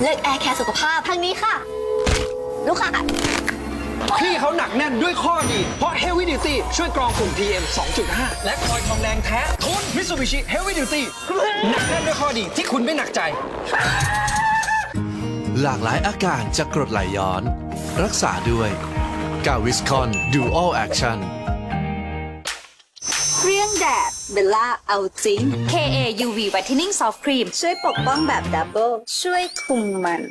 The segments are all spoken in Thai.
เลือกแอร์แคร์สุขภาพทางนี้ค่ะ ลูกค้าพี่เขาหนักแน่นด้วยข้อดี เพราะ Heavy Duty ช่วยกรองฝุ่น PM 2.5 และคอยทองแดงแท้ทน Mitsubishi Heavy Duty หนักแน่นด้วยข้อดีที่คุณไม่หนักใจ หลากหลายอาการจากกรดไหลย้อน รักษาด้วยกาวิสคอนดูอัลแอคชั่นเครื่อง แดดเบลล่าเอาจริง KA UV Whitening Soft Cream ช่วยปกป้องแบบดับเบิลช่วยคุมมัน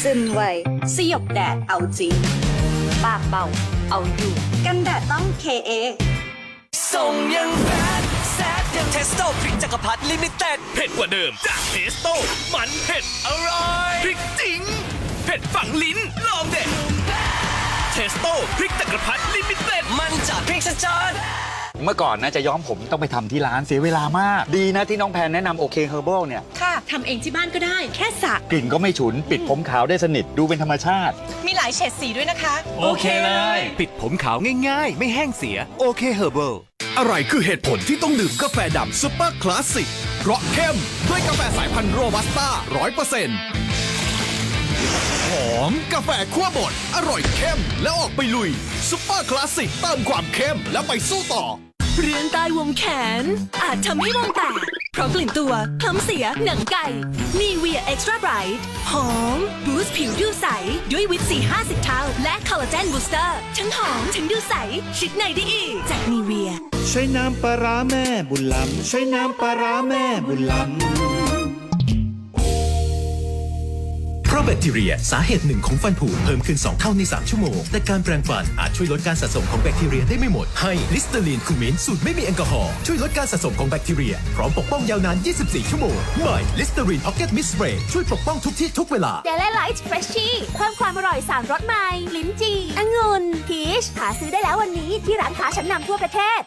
ซึมไวสยบแดดเอาจริง ปากเบา เอาอยู่ กันแดดต้อง KA ส่งยังแบดแซดยังเทสโต้พริกจักรพรรดิลิมิเต็ดเผ็ดกว่าเดิมจากเทสโต้มันเผ็ดอร่อยพริกจริง เผ็ดฝังลิ้นลองเด็ดเทสโต้พริกจักรพรรดิลิมิเต็ดมันจากพริกสจอน เมื่อก่อนนะจะย้อมผมต้องไปทำที่ร้านเสียเวลามาก ดีนะที่น้องแพนแนะนำโอเคเฮอร์บเนี่ย ค่ะทำเองที่บ้านก็ได้ แค่สระกลิ่นก็ไม่ฉุน ปิดผมขาวได้สนิทดูเป็นธรรมชาติ มีหลายเฉดสีด้วยนะคะ โอเคเลย ปิดผมขาวง่ายๆ ไม่แห้งเสีย โอเคเฮอร์เบิล อะไรคือเหตุผลที่ต้องดื่มกาแฟดำซุปเปอร์คลาสสิก เพราะเข้ม ด้วยกาแฟสายพันธุ์โรบัสต้าร้อยเปอร์เซ็นต์หอมกาแฟขั้วบด อร่อยเข้ม แล้วออกไปลุยซุปเปอร์คลาสสิกเติมความเข้มแล้วไปสู้ต่อ เรื่องใต้วงแขน อาจทำให้วงแตกเพราะกลิ่นตัวคล้ำเสียหนังไก่นีเวียเอ็กซ์ตร้าไบรท์หอมบูสต์ผิวดูใส ด้วยวิตซี50 เท่า และคอลลาเจนบูสเตอร์ทั้งหอมทั้งดูใส ชิดในได้อีก จากนีเวีย ใช้น้ำปลาร้าแม่บุญล้ำใช้น้ำปลาร้าแม่บุญล้ำ ราะแบคทีเรีย สาเหตุหนึ่งของฟันผุเพิ่มขึ้น 2 เท่าใน 3 ชั่วโมง แต่การแปรงฟันอาจช่วยลดการสะสมของแบคทีเรียได้ไม่หมด ให้ลิสเตอรีนคูมินสูตรไม่มีแอลกอฮอล์ช่วยลดการสะสมของแบคทีเรีย พร้อมปกป้องยาวนาน 24 ชั่วโมงใหม่ลิสเตอรีนพ็อกเก็ตมิสเ a y ช่วยปกป้องทุกที่ทุกเวลาเดลไลท์เฟรชชี่เพิ่มความอร่อยสามรสใหม่ลิ้นจี่องุ่นพีชหาซื้อได้แล้ววันนี้ที่ร้านค้าชั้นนำทั่วประเทศ